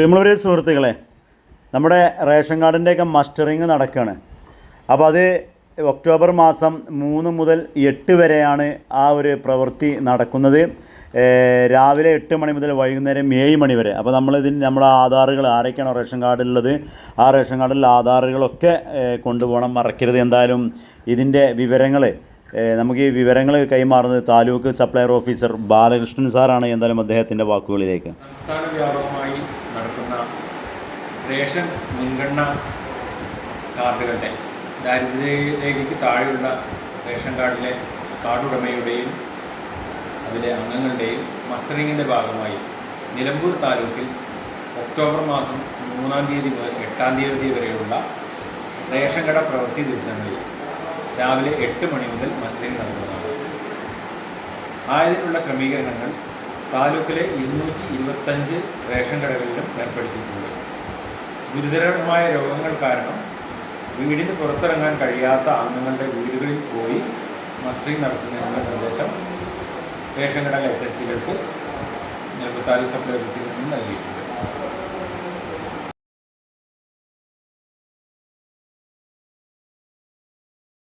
പ്രിയമുള്ളവരെ സുഹൃത്തുക്കളെ നമ്മുടെ റേഷൻ കാർഡിന്റെയൊക്കെ മസ്റ്ററിങ് നടക്കുകയാണ് അപ്പോൾ അത് ഒക്ടോബർ മാസം മൂന്ന് മുതൽ എട്ട് വരെയാണ് ആ ഒരു പ്രവൃത്തി നടക്കുന്നത്. രാവിലെ എട്ട് മണി മുതൽ വൈകുന്നേരം ഏഴ് മണി വരെ. അപ്പോൾ നമ്മളിതിന് നമ്മുടെ ആധാറുകൾ ആരൊക്കെയാണോ റേഷൻ കാർഡിലുള്ളത് ആ റേഷൻ കാർഡിലുള്ള ആധാറുകളൊക്കെ കൊണ്ടുപോകണം മറക്കരുത്. എന്തായാലും ഇതിന്റെ വിവരങ്ങൾ നമുക്ക് ഈ വിവരങ്ങൾ കൈമാറുന്നത് താലൂക്ക് സപ്ലയർ ഓഫീസർ ബാലകൃഷ്ണൻ സാറാണ്. എന്തായാലും അദ്ദേഹത്തിന്റെ വാക്കുകളിലേക്ക്. സംസ്ഥാന വ്യാപകമായി നടക്കുന്ന റേഷൻ മുൻഗണന കാർഡുകളുടെ ദാരിദ്ര്യരേഖയ്ക്ക് താഴെയുള്ള റേഷൻ കാർഡിലെ കാർഡുടമയുടെയും അതിലെ അംഗങ്ങളുടെയും മസ്റ്ററിങ്ങിന്റെ ഭാഗമായി നിലമ്പൂർ താലൂക്കിൽ ഒക്ടോബർ മാസം മൂന്നാം തീയതി മുതൽ എട്ടാം തീയതി വരെയുള്ള റേഷൻ കട പ്രവൃത്തി ദിവസങ്ങളിൽ രാവിലെ എട്ട് മണി മുതൽ മസ്ജിദിൽ നടക്കുന്നതാണ്. ആയതിനുള്ള ക്രമീകരണങ്ങൾ താലൂക്കിലെ ഇരുന്നൂറ്റി ഇരുപത്തഞ്ച് റേഷൻ കടകളിലും ഏർപ്പെടുത്തിയിട്ടുണ്ട്. ഗുരുതരമായ രോഗങ്ങൾ കാരണം വീടിന് പുറത്തിറങ്ങാൻ കഴിയാത്ത അംഗങ്ങളുടെ വീടുകളിൽ പോയി മസ്റ്ററിങ് നടത്തുന്നതിനുള്ള നിർദ്ദേശം റേഷൻ കട ലൈസൻസികൾക്ക് താലൂക്ക് സപ്ലൈ ഓഫീസിൽ നിന്നും നൽകിയിട്ടുണ്ട്